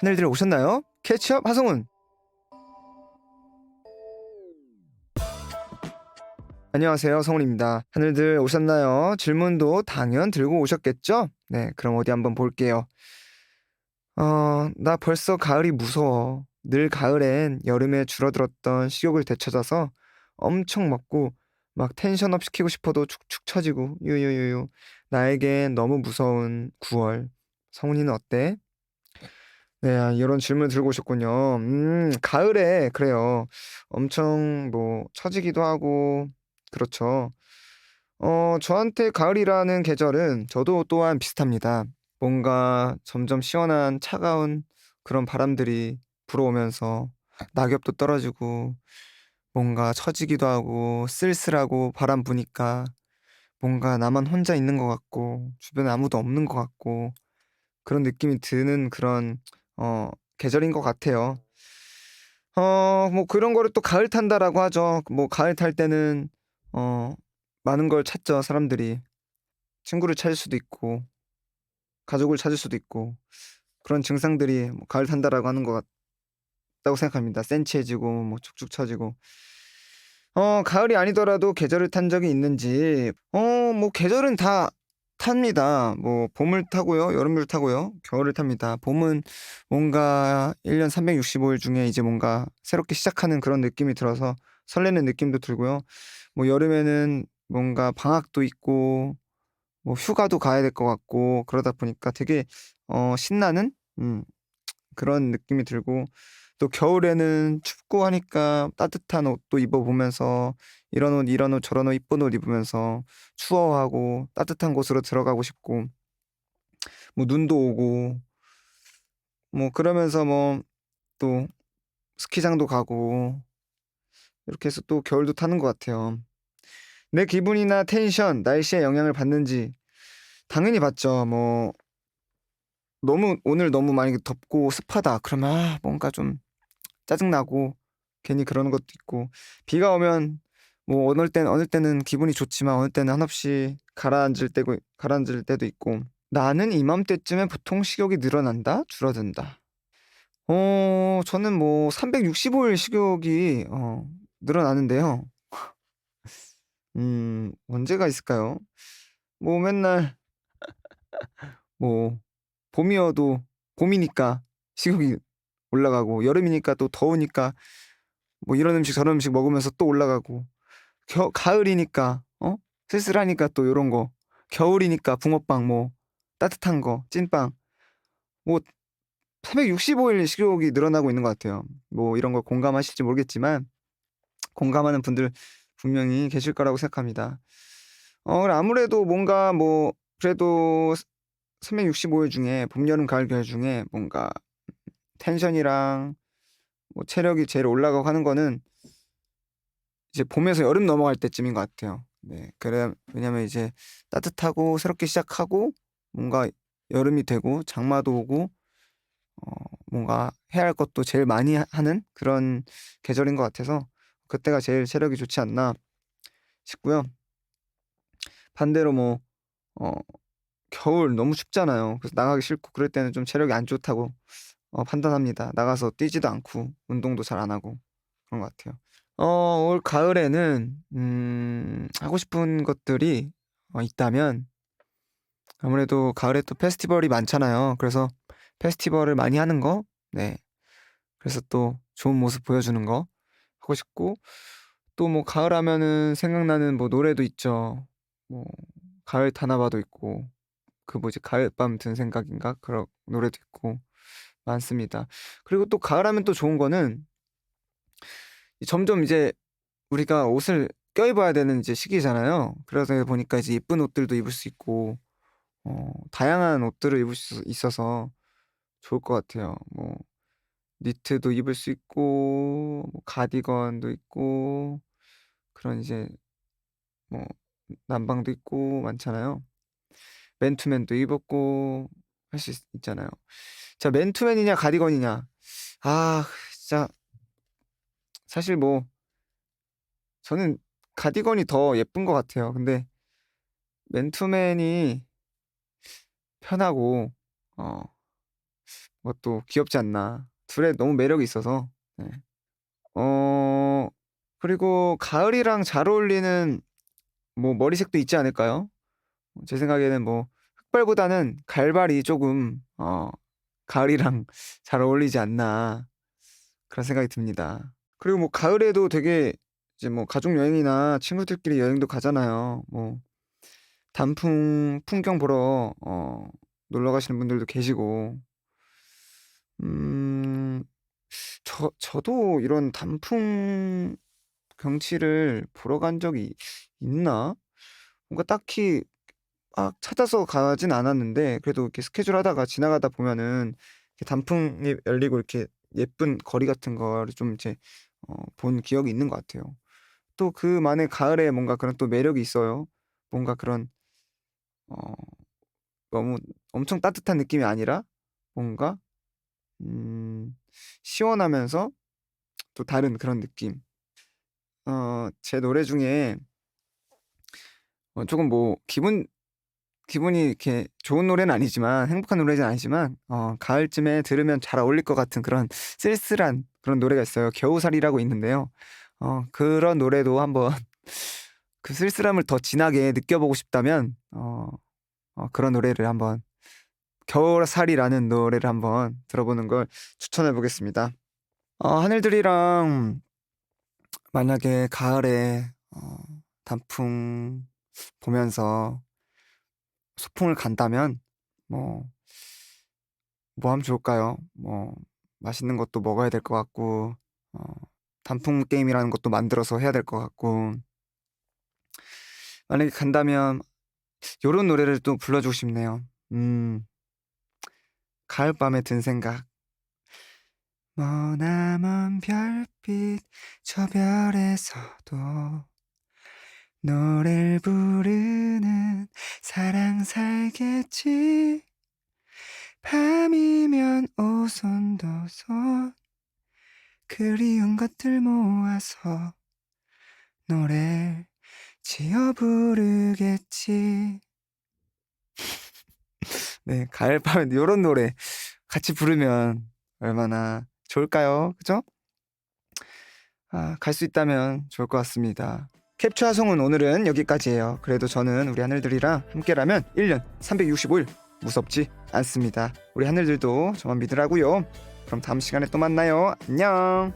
하늘들 오셨나요? 캐치업 하성운. 안녕하세요, 성훈입니다. 하늘들 오셨나요? 질문도 당연 들고 오셨겠죠? 네, 그럼 어디 한번 볼게요. 어, 나 벌써 가을이 무서워. 늘 가을엔 여름에 줄어들었던 식욕을 되찾아서 엄청 먹고 막 텐션업 시키고 싶어도 축축 처지고 유유유유. 나에겐 너무 무서운 9월. 성훈이는 어때? 네, 아, 이런 질문 들고 오셨군요. 음, 가을에 그래요. 엄청 뭐 처지기도 하고 그렇죠. 어, 저한테 가을이라는 계절은 저도 또한 비슷합니다. 뭔가 점점 시원한 차가운 그런 바람들이 불어오면서 낙엽도 떨어지고 뭔가 처지기도 하고 쓸쓸하고 바람 부니까 뭔가 나만 혼자 있는 것 같고 주변에 아무도 없는 것 같고 그런 느낌이 드는 그런 어, 계절인 것 같아요. 어, 뭐 그런 거를 또 가을 탄다라고 하죠. 뭐 가을 탈 때는 어, 많은 걸 찾죠, 사람들이. 친구를 찾을 수도 있고, 가족을 찾을 수도 있고, 그런 증상들이 뭐 가을 탄다라고 하는 것 같다고 생각합니다. 센치해지고, 뭐 축축 처지고. 어, 가을이 아니더라도 계절을 탄 적이 있는지, 어, 뭐 계절은 다 탑니다. 뭐 봄을 타고요, 여름을 타고요, 겨울을 탑니다. 봄은 뭔가 1년 365일 중에 이제 뭔가 새롭게 시작하는 그런 느낌이 들어서 설레는 느낌도 들고요. 뭐 여름에는 뭔가 방학도 있고 뭐 휴가도 가야 될 것 같고 그러다 보니까 되게 어 신나는 음 그런 느낌이 들고 또 겨울에는 춥고 하니까 따뜻한 옷도 입어보면서 이런 옷 이런 옷 저런 옷 이쁜 옷 입으면서 추워하고 따뜻한 곳으로 들어가고 싶고 뭐 눈도 오고 뭐 그러면서 뭐 또 스키장도 가고 이렇게 해서 또 겨울도 타는 것 같아요. 내 기분이나 텐션, 날씨에 영향을 받는지 당연히 받죠. 뭐 너무 오늘 너무 많이 덥고 습하다. 그러면 아, 뭔가 좀 짜증나고 괜히 그러는 것도 있고 비가 오면 뭐 어느 땐 어느 때는 기분이 좋지만 어느 때는 한없이 가라앉을 때고 가라앉을 때도 있고 나는 이맘때쯤에 보통 식욕이 늘어난다, 줄어든다. 어, 저는 뭐 365일 식욕이 어, 늘어나는데요. 음, 언제가 있을까요? 뭐 맨날 뭐 봄이어도 봄이니까 식욕이 올라가고 여름이니까 또 더우니까 뭐 이런 음식 저런 음식 먹으면서 또 올라가고 겨, 가을이니까 어 쓸쓸하니까 또 요런 거 겨울이니까 붕어빵 뭐 따뜻한 거 찐빵 뭐 365일 식욕이 늘어나고 있는 것 같아요. 뭐 이런 걸 공감하실지 모르겠지만 공감하는 분들 분명히 계실 거라고 생각합니다. 어, 아무래도 뭔가 뭐 그래도 365일 중에 봄, 여름, 가을, 겨울 중에 뭔가 텐션이랑 뭐 체력이 제일 올라가고 하는 거는 이제 봄에서 여름 넘어갈 때쯤인 것 같아요. 네, 그래 왜냐면 이제 따뜻하고 새롭게 시작하고 뭔가 여름이 되고 장마도 오고 어, 뭔가 해야 할 것도 제일 많이 하- 하는 그런 계절인 것 같아서 그때가 제일 체력이 좋지 않나 싶고요. 반대로 뭐 어, 겨울 너무 춥잖아요. 그래서 나가기 싫고 그럴 때는 좀 체력이 안 좋다고 어, 판단합니다. 나가서 뛰지도 않고 운동도 잘 안 하고 그런 것 같아요. 어, 올 가을에는 음, 하고 싶은 것들이 어, 있다면 아무래도 가을에 또 페스티벌이 많잖아요. 그래서 페스티벌을 많이 하는 거, 네. 그래서 또 좋은 모습 보여주는 거 하고 싶고 또 뭐 가을 하면은 생각나는 뭐 노래도 있죠. 뭐 가을 타나바도 있고 그 뭐지 가을밤 든 생각인가 그런 노래도 있고 많습니다. 그리고 또 가을 하면 또 좋은 거는 이 점점 이제 우리가 옷을 껴입어야 되는 이제 시기잖아요. 그러다 보니까 이제 예쁜 옷들도 입을 수 있고 어, 다양한 옷들을 입을 수 있어서 좋을 것 같아요. 뭐 니트도 입을 수 있고 뭐 가디건도 있고 그런 이제 뭐 남방도 있고 많잖아요. 맨투맨도 입었고 할 수 있잖아요. 자, 맨투맨이냐 가디건이냐? 아, 진짜 사실 뭐 저는 가디건이 더 예쁜 것 같아요. 근데 맨투맨이 편하고 어 뭐또 귀엽지 않나. 둘의 너무 매력이 있어서. 네. 어 그리고 가을이랑 잘 어울리는 뭐 머리색도 있지 않을까요? 제 생각에는 뭐 흑발보다는 갈발이 조금 어 가을이랑 잘 어울리지 않나 그런 생각이 듭니다. 그리고 뭐 가을에도 되게 이제 뭐 가족 여행이나 친구들끼리 여행도 가잖아요. 뭐 단풍 풍경 보러 어 놀러 가시는 분들도 계시고 음 저 저도 이런 단풍 경치를 보러 간 적이 있나? 뭔가 딱히 막 찾아서 가진 않았는데 그래도 이렇게 스케줄 하다가 지나가다 보면은 단풍이 열리고 이렇게 예쁜 거리 같은 거를 좀 이제 어 본 기억이 있는 것 같아요. 또 그만의 가을에 뭔가 그런 또 매력이 있어요. 뭔가 그런 어 너무 엄청 따뜻한 느낌이 아니라 뭔가 음 시원하면서 또 다른 그런 느낌. 어 제 노래 중에 어 조금 뭐 기분 기분이 이렇게 좋은 노래는 아니지만 행복한 노래는 아니지만 어 가을쯤에 들으면 잘 어울릴 것 같은 그런 쓸쓸한 그런 노래가 있어요. 겨우살이라고 있는데요. 어 그런 노래도 한번 그 쓸쓸함을 더 진하게 느껴보고 싶다면 어 어 그런 노래를 한번 겨울살이라는 노래를 한번 들어보는 걸 추천해 보겠습니다. 어 하늘들이랑 만약에 가을에 어 단풍 보면서 소풍을 간다면 뭐 뭐 하면 좋을까요? 뭐 맛있는 것도 먹어야 될 것 같고 어 단풍 게임이라는 것도 만들어서 해야 될 것 같고 만약에 간다면 요런 노래를 또 불러주고 싶네요. 음 가을밤에 든 생각 머나먼 별빛 저 별에서도 노래를 부르는 살겠지 밤이면 오손도손 그리운 것들 모아서 노래 지어 부르겠지 네 가을밤에 요런 노래 같이 부르면 얼마나 좋을까요? 그죠? 아, 갈 수 있다면 좋을 것 같습니다. 캡처 하송은 오늘은 여기까지예요. 그래도 저는 우리 하늘들이랑 함께라면 1년 365일 무섭지 않습니다. 우리 하늘들도 저만 믿으라고요. 그럼 다음 시간에 또 만나요. 안녕.